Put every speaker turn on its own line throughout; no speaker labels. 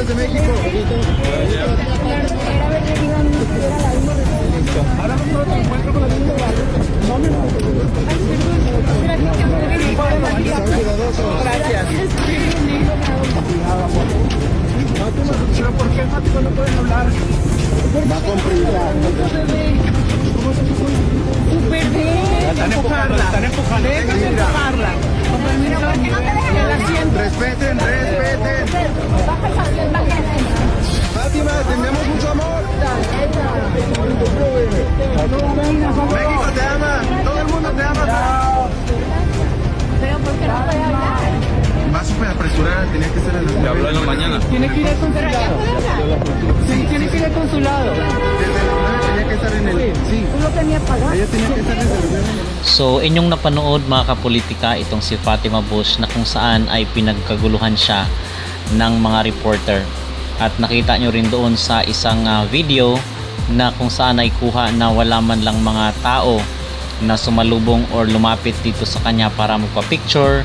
desde México. Ahora
me encuentro con la misma No me
Gracias.
¿por qué Mático no pueden hablar?
Están
Respete Tenemos mucho amor. México te ama. Todo el mundo te ama.
Pero ¿por qué no puede hablar?
Va súper apresurada, tenía que ser en
Me habló en la mañana.
Tiene que ir al consulado. Sí, tiene que ir al consulado.
Desde las nueve tenía que estar en el... Sí,
Tú lo tenías pagado.
ella tenía que estar desde las nueve.
So, inyong napanood mga kapolitika itong si Fatima Bush na kung saan ay pinagkaguluhan siya ng mga reporter. At nakita nyo rin doon sa isang ah, video na kung saan ay kuha na wala man lang mga tao na sumalubong or lumapit dito sa kanya para magpa-picture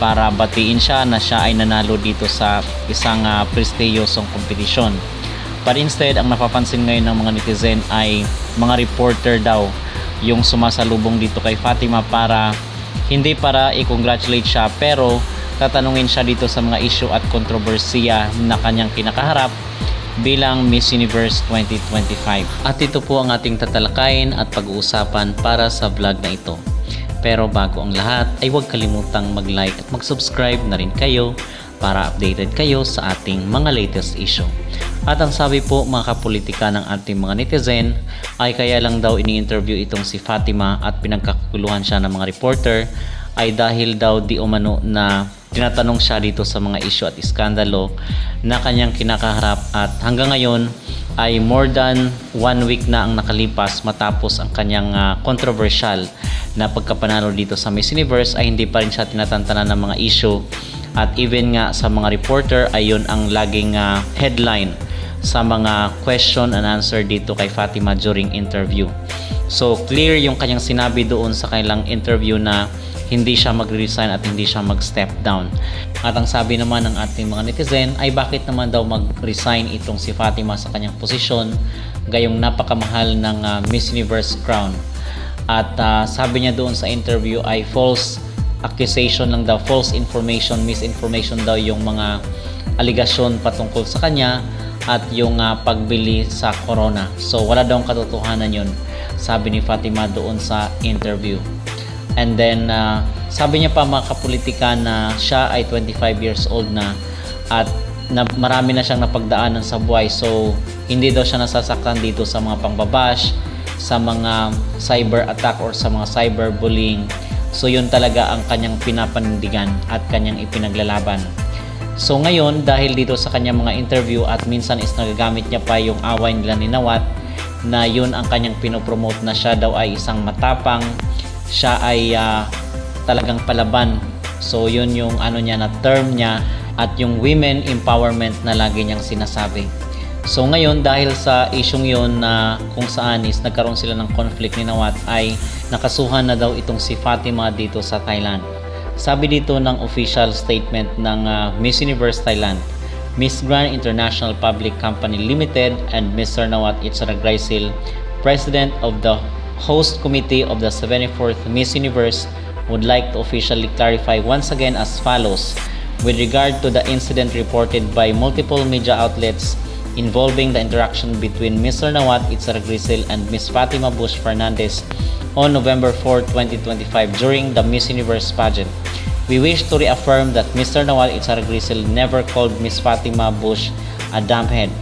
para batiin siya na siya ay nanalo dito sa isang uh, prestiyosong kompetisyon. But instead, ang napapansin ngayon ng mga netizen ay mga reporter daw yung sumasalubong dito kay Fatima para hindi para i-congratulate siya pero tatanungin siya dito sa mga issue at kontrobersiya na kanyang kinakaharap bilang Miss Universe 2025. At ito po ang ating tatalakayin at pag-uusapan para sa vlog na ito. Pero bago ang lahat ay huwag kalimutang mag-like at mag-subscribe na rin kayo para updated kayo sa ating mga latest issue. At ang sabi po mga kapolitika ng ating mga netizen ay kaya lang daw ini-interview itong si Fatima at pinagkakaguluhan siya ng mga reporter ay dahil daw di umano na tinatanong siya dito sa mga issue at iskandalo na kanyang kinakaharap at hanggang ngayon ay more than one week na ang nakalipas matapos ang kanyang ah, controversial na pagkapanalo dito sa Miss Universe ay hindi pa rin siya tinatantanan ng mga issue at even nga sa mga reporter ay yun ang laging ah, headline sa mga question and answer dito kay Fatima during interview. So clear yung kanyang sinabi doon sa kanilang interview na hindi siya mag-resign at hindi siya mag-step down. At ang sabi naman ng ating mga netizen ay bakit naman daw mag-resign itong si Fatima sa kanyang posisyon gayong napakamahal ng ah, Miss Universe crown. At ah, sabi niya doon sa interview ay false accusation lang daw, false information, misinformation daw yung mga aligasyon patungkol sa kanya at yung ah, pagbili sa corona. So wala daw katotohanan yun, sabi ni Fatima doon sa interview. And then ah, sabi niya pa mga kapolitika na siya ay 25 years old na at na marami na siyang napagdaanan sa buhay. So hindi daw siya nasasaktan dito sa mga pangbabash, sa mga cyber attack or sa mga cyber bullying. So yun talaga ang kanyang pinapanindigan at kanyang ipinaglalaban. So ngayon dahil dito sa kanyang mga interview at minsan is nagagamit niya pa yung away nila ni Nawat na yun ang kanyang pinopromote na siya daw ay isang matapang, siya ay ah, talagang palaban. So yun yung ano niya na term niya at yung women empowerment na lagi niyang sinasabi. So ngayon dahil sa isyong yun na kung saan is nagkaroon sila ng conflict ni Nawat ay nakasuhan na daw itong si Fatima dito sa Thailand. Sabi dito ng official statement ng ah, Miss Universe Thailand, Miss Grand International Public Company Limited and Mr. Nawat Itzaragraisil, President of the Host Committee of the 74th Miss Universe would like to officially clarify once again as follows with regard to the incident reported by multiple media outlets involving the interaction between Mr. Nawat Itzaragrisil and Miss Fatima Bush Fernandez on November 4, 2025 during the Miss Universe pageant. We wish to reaffirm that Mr. Nawat Itzaragrisil never called Miss Fatima Bush a dumbhead.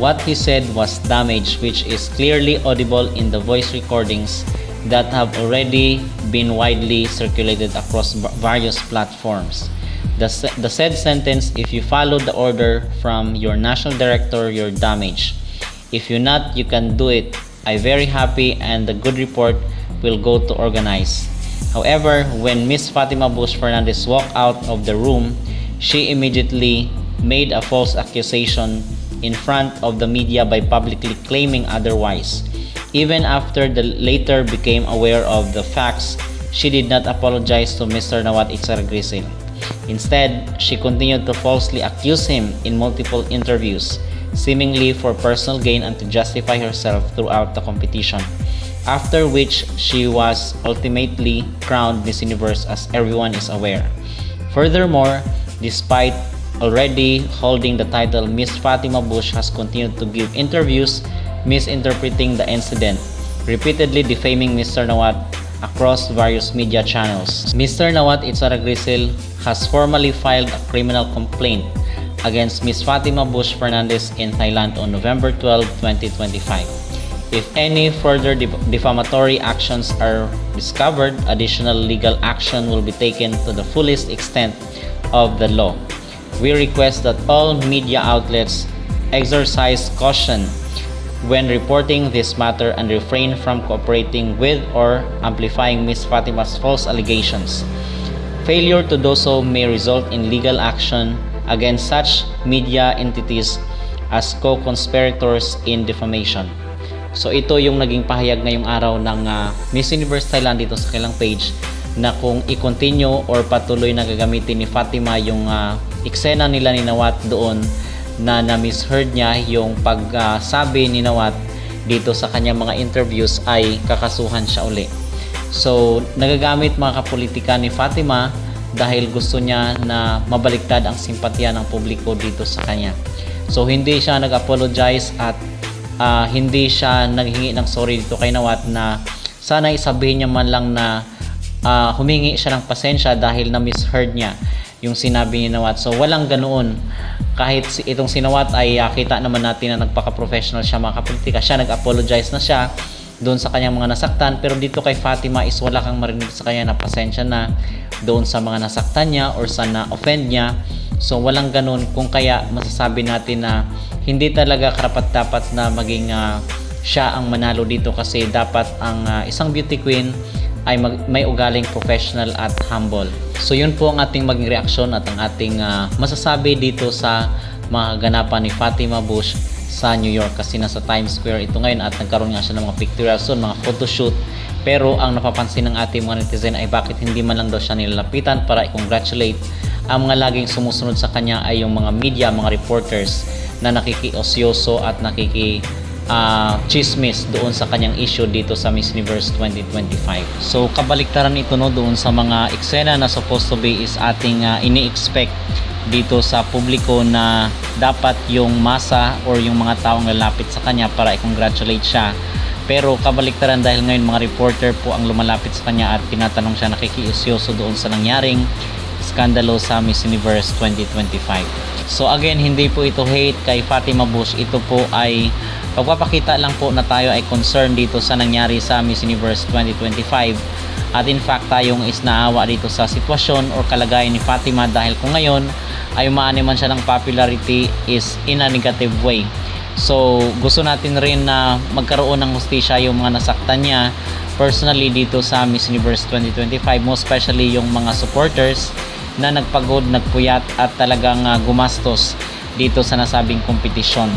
What he said was damage which is clearly audible in the voice recordings that have already been widely circulated across various platforms. The, the said sentence, if you follow the order from your national director, you're damaged. If you not, you can do it. I'm very happy and the good report will go to organize. However, when Miss Fatima Bush Fernandez walked out of the room, she immediately made a false accusation in front of the media by publicly claiming otherwise. Even after the later became aware of the facts, she did not apologize to Mr. Nawat Itzaragrisil. Instead, she continued to falsely accuse him in multiple interviews, seemingly for personal gain and to justify herself throughout the competition. After which, she was ultimately crowned Miss Universe as everyone is aware. Furthermore, despite already holding the title, Miss Fatima Bush has continued to give interviews misinterpreting the incident, repeatedly defaming Mr. Nawat across various media channels. Mr. Nawat Itzaragrisil has formally filed a criminal complaint against Miss Fatima Bush Fernandez in Thailand on November 12, 2025. If any further def- defamatory actions are discovered, additional legal action will be taken to the fullest extent of the law. We request that all media outlets exercise caution when reporting this matter and refrain from cooperating with or amplifying Ms. Fatima's false allegations. Failure to do so may result in legal action against such media entities as co-conspirators in defamation. So ito yung naging pahayag ngayong araw ng ah, Miss Universe Thailand dito sa kailang page na kung i-continue or patuloy na gagamitin ni Fatima yung ah, eksena nila ni Nawat doon na na-misheard niya yung pagsabi ni Nawat dito sa kanyang mga interviews ay kakasuhan siya uli. So, nagagamit mga kapolitika ni Fatima dahil gusto niya na mabaliktad ang simpatya ng publiko dito sa kanya. So, hindi siya nag-apologize at ah, hindi siya naghingi ng sorry dito kay Nawat na sana isabihin niya man lang na ah, humingi siya ng pasensya dahil na-misheard niya yung sinabi ni Nawat. So, walang ganoon. Kahit itong sinawat ay ah, kita naman natin na nagpaka-professional siya mga kapolitika. Siya nag-apologize na siya doon sa kanyang mga nasaktan. Pero dito kay Fatima is wala kang marinig sa kanya na pasensya na doon sa mga nasaktan niya or sa na-offend niya. So walang ganun. Kung kaya masasabi natin na hindi talaga karapat dapat na maging ah, siya ang manalo dito kasi dapat ang ah, isang beauty queen ay mag- may ugaling professional at humble. So yun po ang ating maging reaksyon at ang ating ah, masasabi dito sa mga ganapan ni Fatima Bush sa New York. Kasi nasa Times Square ito ngayon at nagkaroon nga siya ng mga pictorial. Soon, mga photoshoot. Pero ang napapansin ng ating mga netizen ay bakit hindi man lang daw siya nilalapitan para i-congratulate ang mga laging sumusunod sa kanya ay yung mga media, mga reporters na nakikiosyoso at nakiki ah, chismis doon sa kanyang issue dito sa Miss Universe 2025. So kabaliktaran ito no doon sa mga eksena na supposed to be is ating ah, ini-expect dito sa publiko na dapat yung masa or yung mga taong lalapit sa kanya para i-congratulate siya. Pero kabaliktaran dahil ngayon mga reporter po ang lumalapit sa kanya at tinatanong siya nakikiusyoso doon sa nangyaring skandalo sa Miss Universe 2025. So again, hindi po ito hate kay Fatima Bush. Ito po ay pagpapakita lang po na tayo ay concerned dito sa nangyari sa Miss Universe 2025. At in fact, tayong is naawa dito sa sitwasyon or kalagayan ni Fatima dahil kung ngayon ay umaani man siya ng popularity is in a negative way. So, gusto natin rin na magkaroon ng hustisya yung mga nasaktan niya personally dito sa Miss Universe 2025, most especially yung mga supporters na nagpagod, nagpuyat at talagang ah, gumastos dito sa nasabing kompetisyon.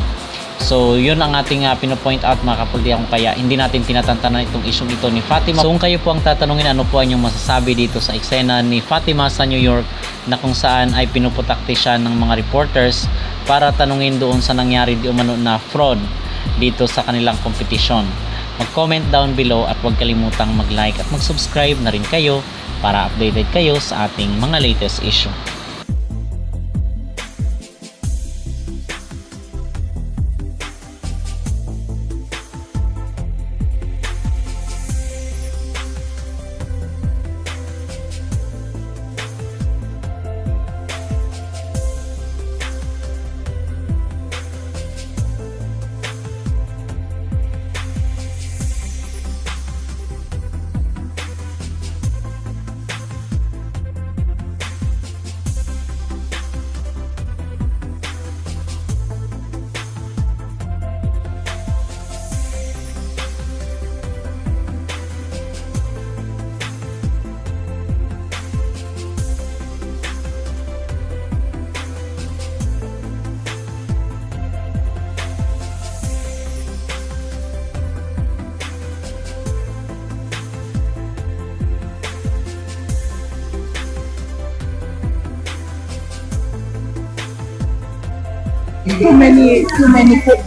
So, yun ang ating uh, pinopoint out mga kapuldi kung kaya hindi natin tinatantanan itong isyong ito ni Fatima. So, kung kayo po ang tatanungin ano po ang masasabi dito sa eksena ni Fatima sa New York na kung saan ay pinuputakti siya ng mga reporters para tanungin doon sa nangyari di umano na fraud dito sa kanilang kompetisyon. Mag-comment down below at huwag kalimutang mag-like at mag-subscribe na rin kayo para updated kayo sa ating mga latest issue.
Too many, too many cooks.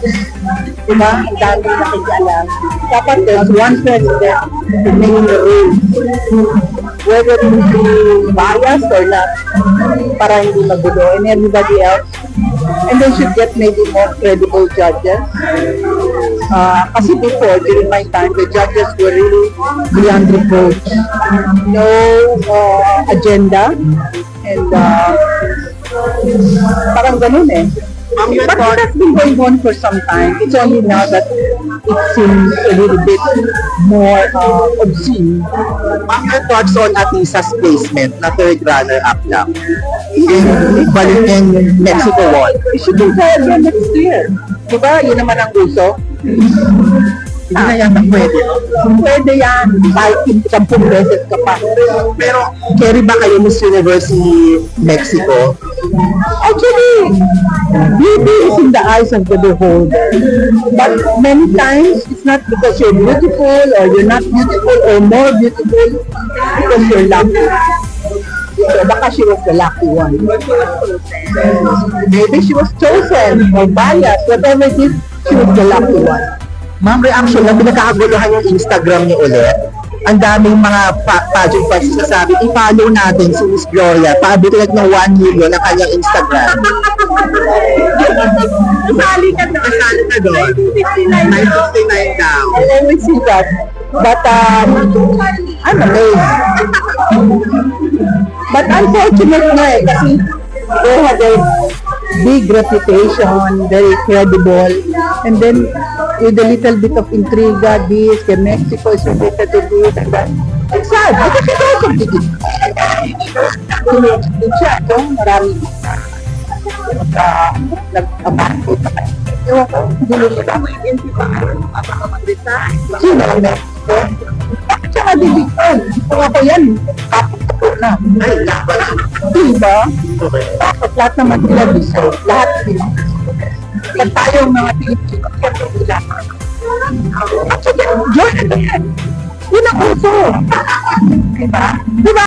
Diba? Ang dami nakikialam. Dapat there's one president to make the rules. Whether it be biased or not. Para hindi magulo. And everybody else. And they should get maybe more credible judges. Uh, kasi before, during my time, the judges were really beyond reproach. No uh, agenda. And uh, parang ganun eh. But it has been going on for some time. It's only now that it seems a little bit more uh, obscene.
Ma'am, your thoughts on Atisa's placement na third runner-up lang in, in Mexico wall?
It should be fair again next year. Diba? Yun naman ang uso.
Hindi na yata pwede.
Pwede yan. Kahit 10 beses ka pa.
Pero carry ba kayo Miss Universe Mexico?
Actually, beauty is in the eyes of the beholder. But many times, it's not because you're beautiful or you're not beautiful or more beautiful because you're lucky. So baka she was the lucky one. Maybe she was chosen or biased, whatever it is, she was the lucky one.
Ma'am, reaction na pinagkakaguluhan yung Instagram niyo ulit. Ang daming mga pa pageant fans na sabi, i-follow natin si Miss Gloria. Paabot ulit ng 1 million ang kanyang Instagram.
Kasali ka na.
Kasali ka doon. 959 daw.
I always see that. But um, I'm amazed. But unfortunate nga eh, kasi they had a big reputation, very credible. And then, with a little bit of intriga, this, the Mexico is related to this and that. It's sad. Because she's also big. Din siya, ito, marami. Uh, nag-abangko pa. Ewan ko, hindi nila ba may identify? Papakamag-resign. Sino ang Mexico? Bakit siya nabibigyan? Kung ako yan, kapag na.
Ay, laban.
Diba? Bakit lahat naman sila deserve? Lahat sila. Pag tayo mga Pilipino. Yan. Yun ang uso. Diba? Diba?